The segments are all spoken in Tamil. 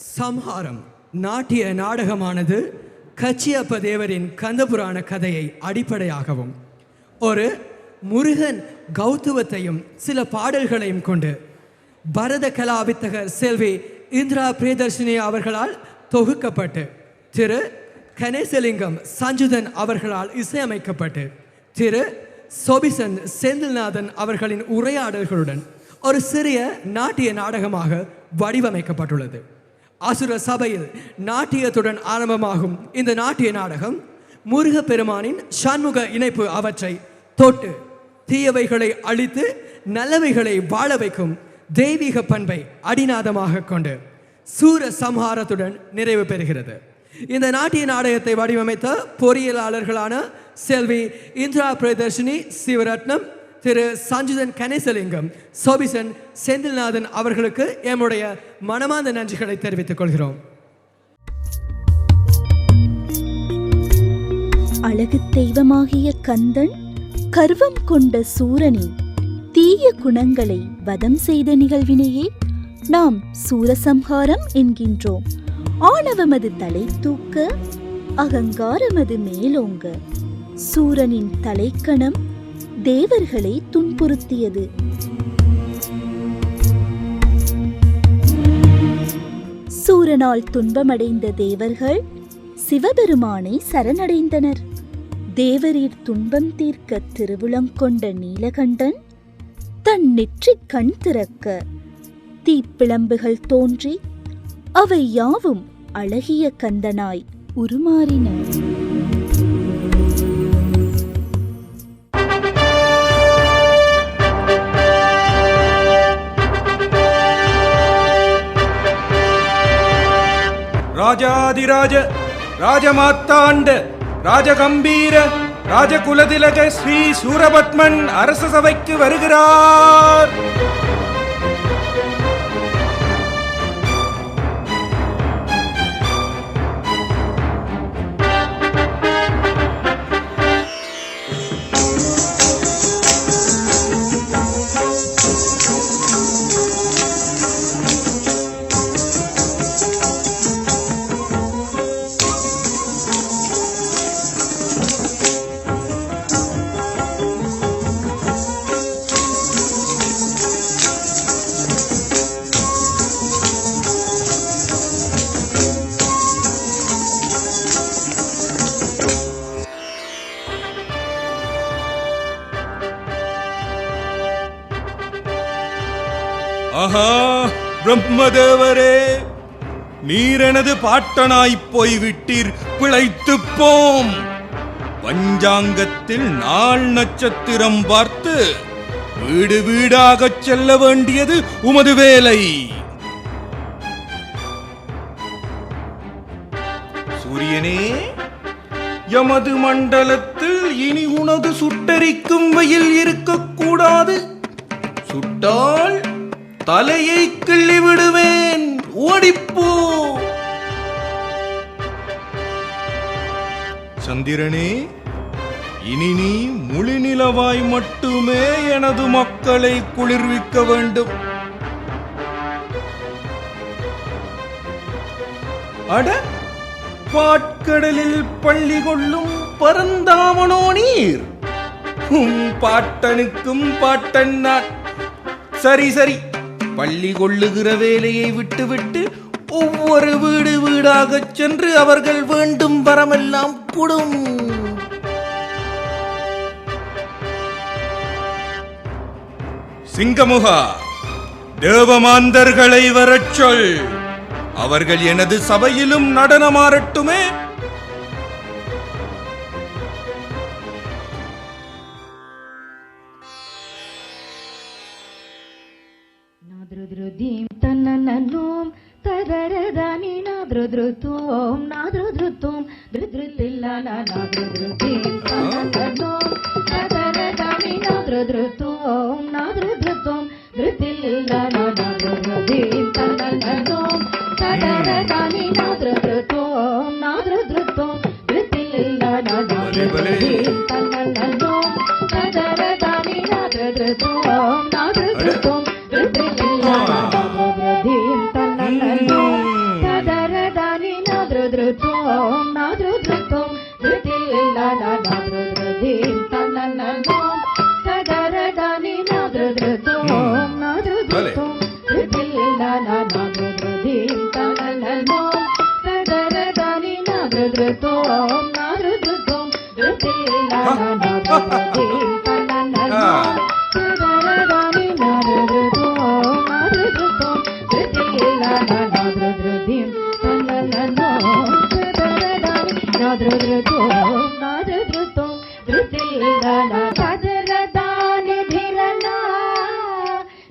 சம்ஹாரம் நாட்டிய நாடகமானது கச்சியப்ப தேவரின் கந்தபுராண கதையை அடிப்படையாகவும் ஒரு முருகன் கௌத்துவத்தையும் சில பாடல்களையும் கொண்டு பரத கலாவித்தகர் செல்வி இந்திரா பிரியதர்ஷினி அவர்களால் தொகுக்கப்பட்டு திரு கணேசலிங்கம் சஞ்சுதன் அவர்களால் இசையமைக்கப்பட்டு திரு சோபிசன் செந்தில்நாதன் அவர்களின் உரையாடல்களுடன் ஒரு சிறிய நாட்டிய நாடகமாக வடிவமைக்கப்பட்டுள்ளது. அசுர சபையில் நாட்டியத்துடன் ஆரம்பமாகும் இந்த நாட்டிய நாடகம் முருகப்பெருமானின் சண்முக இணைப்பு அவற்றை தொட்டு தீயவைகளை அழித்து நல்லவைகளை வாழ வைக்கும் தெய்வீக பண்பை அடிநாதமாக கொண்டு சூர சம்ஹாரத்துடன் நிறைவு பெறுகிறது. இந்த நாட்டிய நாடகத்தை வடிவமைத்த பொறியியலாளர்களான செல்வி இந்திரா பிரதர்ஷினி சிவரத்னம் திரு சஞ்சிதன் கணேசலிங்கம் சோபிசன் செந்தில்நாதன் அவர்களுக்கு எம்முடைய மனமார்ந்த நன்றிகளை தெரிவித்துக் கொள்கிறோம். அழகு தெய்வமாகிய கந்தன் கர்வம் கொண்ட சூரனின் தீய குணங்களை வதம் செய்த நிகழ்வினையே நாம் சூரசம்ஹாரம் என்கின்றோம். ஆணவமது தலை தூக்க அகங்காரமது மேலோங்க சூரனின் தலைக்கணம் தேவர்களை துன்புறுத்தியது. சூரனால் துன்பமடைந்த தேவர்கள் சிவபெருமானை சரணடைந்தனர். தேவரீர் துன்பம் தீர்க்க திருவுளங்கொண்ட நீலகண்டன் தன் நெற்றி கண் திறக்க தீப்பிளம்புகள் தோன்றி அவை யாவும் அழகிய கந்தனாய் உருமாறின. ராஜாதிராஜ ராஜமாத்தாண்ட ராஜகம்பீர ராஜகுலதிலக ஸ்ரீ சூரபத்மன் அரச சபைக்கு வருகிறார். ஆஹா பிரம்மதேவரே நீரெனது பாட்டனாய்ப் போய் விட்டீர் பிழைத்துப் போம். பஞ்சாங்கத்தில் நாள் நட்சத்திரம் பார்த்து வீடு வீடாகச் செல்ல வேண்டியது உமது வேலை. சூரியனே எமது மண்டலத்தில் இனி உனது சுட்டரிக்கும் வெயில் இருக்க தலையை கிள்ளி விடுவேன். ஓடிப்போ. சந்திரனே இனி நீ முழுநிலவாய் மட்டுமே எனது மக்களை குளிர்விக்க வேண்டும். அட பாட்கடலில் பள்ளி கொள்ளும் பரந்தாமனோ நீர். உம் பாட்டனுக்கும் பாட்டன் நான் சரி சரி. பள்ளி கொள்ளுகிற வேலையை விட்டுவிட்டு ஒவ்வொரு வீடு வீடாகச் சென்று அவர்கள் வேண்டும் வரமெல்லாம் கொடும். சிங்கமுகா தேவமாந்தர்களை வரச் சொல். அவர்கள் எனது சபையிலும் நடனமாறட்டுமே నాదృదృతోం నాదృదృతోం దృదృతిల్లాల నాదృదృదీం తన్ననన్నోం తదరదాని నాదృదృతోం నాదృదృతోం దృతిల్లాల నాదృదృదీం తన్ననన్నోం na na na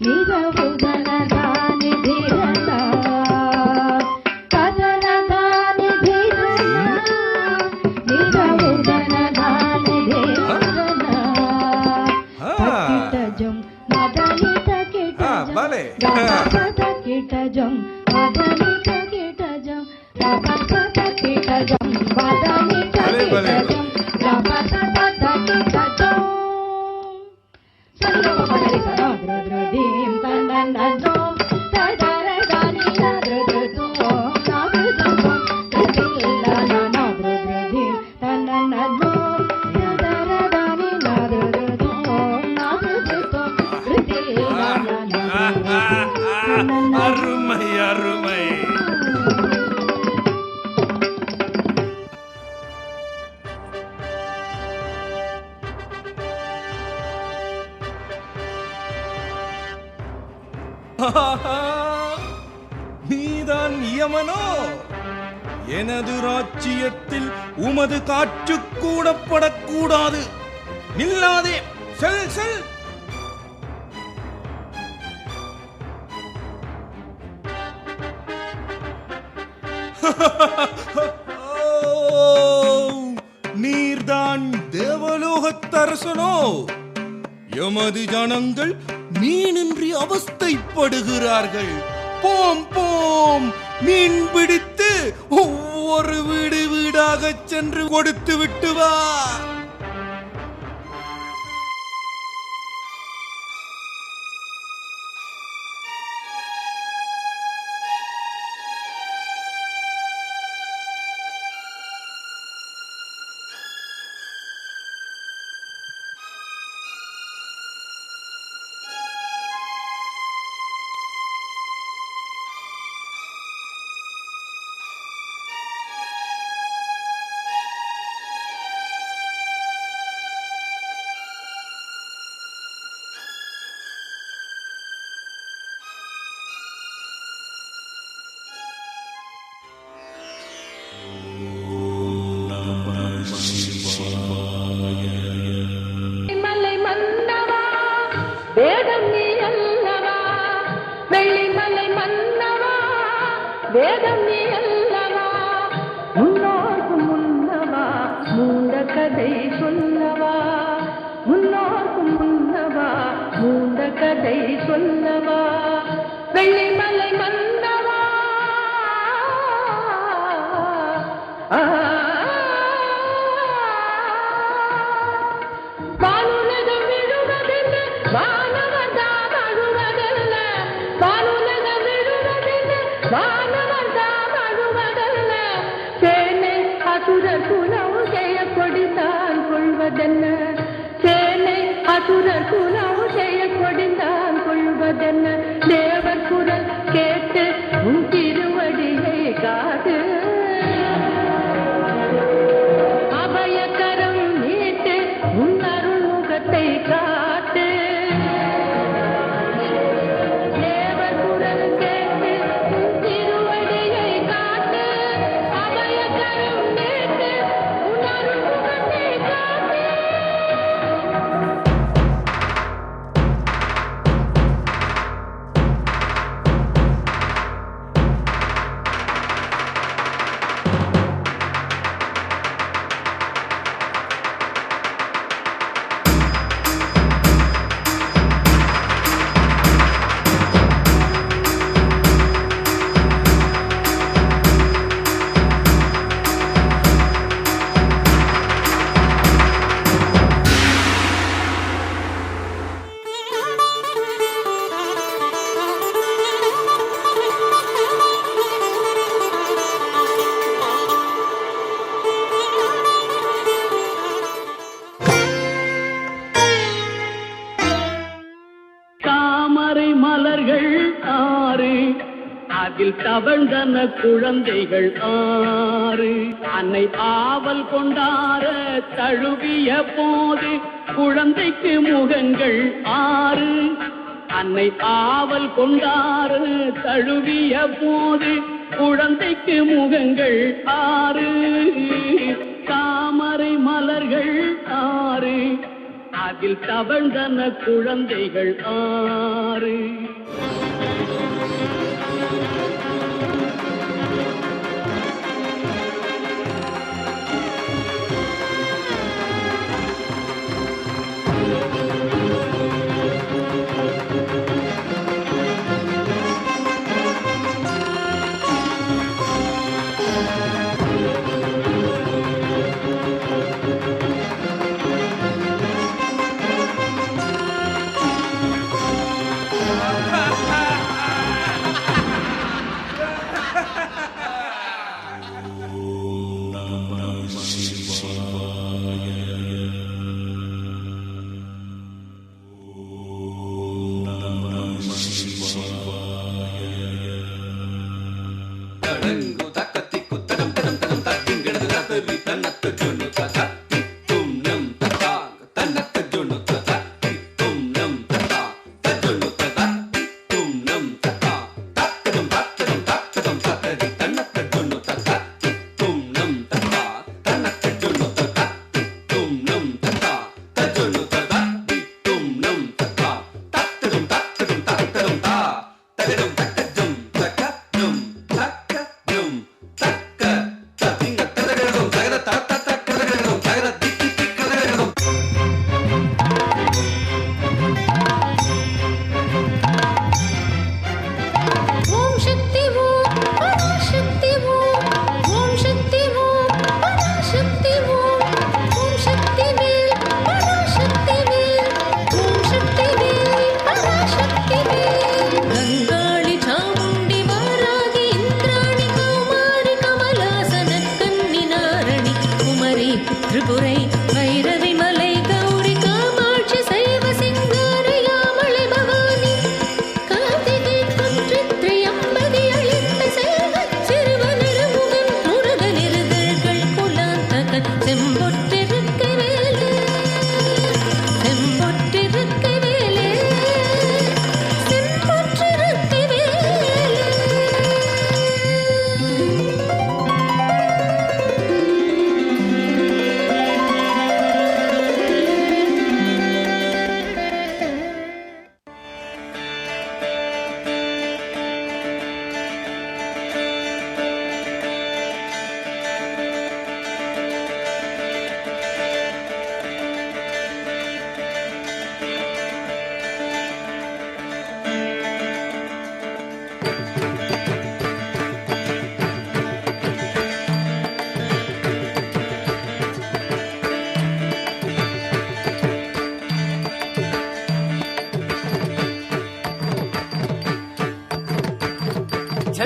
నిజవు ధనధాని ధీరత కథనధాని ధీరత నిజవు ధనధాని ధీరతజం మదలిత కిటజం కిటజం మదలిత కిటజం కిటజం మదలిత కిటజం ராஜ்யத்தில் உமது காற்று கூடப்படக்கூடாது நில்லாதே. செல் செல். நீர்தான் தேவலோகத்தரசனோ எமது ஜனங்கள் மீனின்றி அவஸ்தைப்படுகிறார்கள். போம் போம். மீன் பிடித்து ஒரு வீடு வீடாகச் சென்று கொடுத்து விட்டு வா. வேதம் குமார்கள் ஆறு. அதில் தவழ்ந்தன குழந்தைகள் ஆறு. அன்னை ஆவல் கொண்டார தழுவிய போது குழந்தைக்கு முகங்கள் ஆறு. அன்னை ஆவல் கொண்டார தழுவிய போது குழந்தைக்கு முகங்கள் ஆறு. தாமரை மலர்கள் அதில் தவழ்ந்தன குழந்தைகள் ஆறு.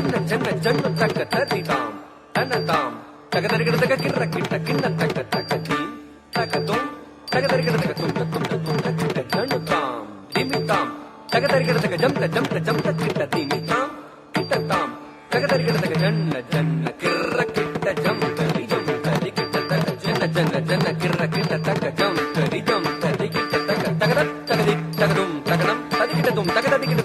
ஜன்ன சென்ன ஜன்ம தக்க தரிதாம் தன்னதாம் தகதரிகிறதக கிர்ர கிட்ட கிண்ண தக்க தக்க தீம். தகதும் தகதரிகிறதக துண்ட துண்ட துண்ட கிட்ட ஜனுதாம் திமிதாம் தகதரிகிறதக ஜம்த ஜம்த ஜம்த கிட்ட திமிதாம் கிட்டதாம் தகதரிகிறதக ஜன்ன ஜன்ன கிர்ர கிட்ட ஜம் தரி ஜம் தரி கிட்ட தக ஜன்ன ஜன்ன ஜன்ன கிர்ர கிட்ட தக்க ஜம் தரி ஜம் தரி கிட்ட தக தகத தகதி தகதும் தகனம் ததிகிட்டதும் தகததிகிட்டதும் தகதிகு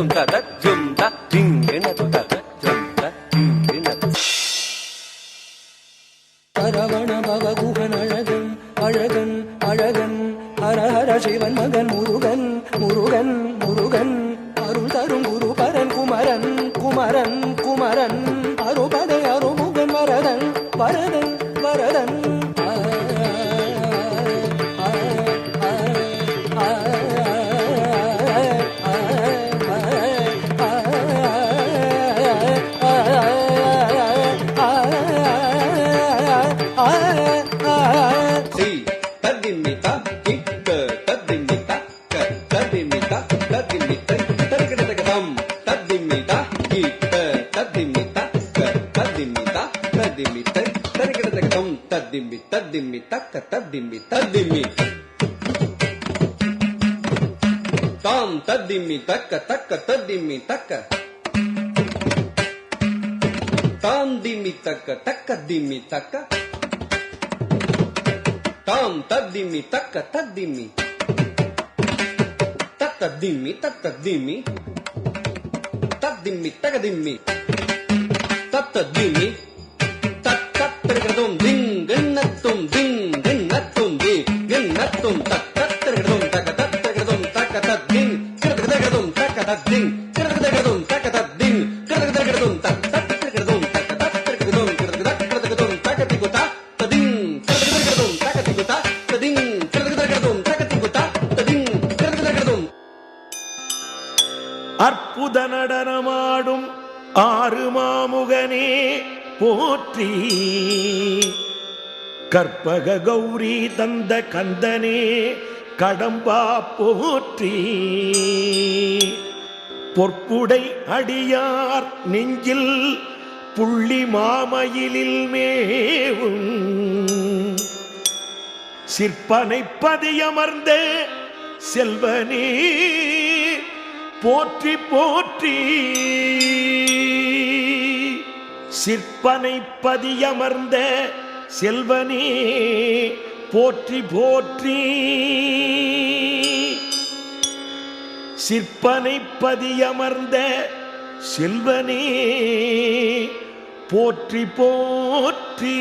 திங்கின தும் தத ஜும் த தக்க தத்திமி தக்க தாம் திமி தக்க தக்க திமி தக்க தாம் தத்திமி தக்க தத்திமி தத்த திம்மி தத்த திம்மி தத்திம்மி தகதிம்மி தத்த திம்மி தத்தத்திருக்கிறதும் திங்கண்ணத்தும் அற்புத நடனமாடும் ஆறு மாமுகனே போற்றி. கற்பக கௌரி தந்த கந்தனே கடம்பா போற்றி. பொற்புடை அடியார் நெஞ்சில் புள்ளி மாமயிலில் மேவும். சிற்பனை பதியமர்ந்த செல்வனே. போற்றி போற்றி. சிற்பனை பதியமர்ந்த செல்வனே போற்றி போற்றி. சிற்பனை பதியமர்ந்த செல்வனே போற்றி போற்றி.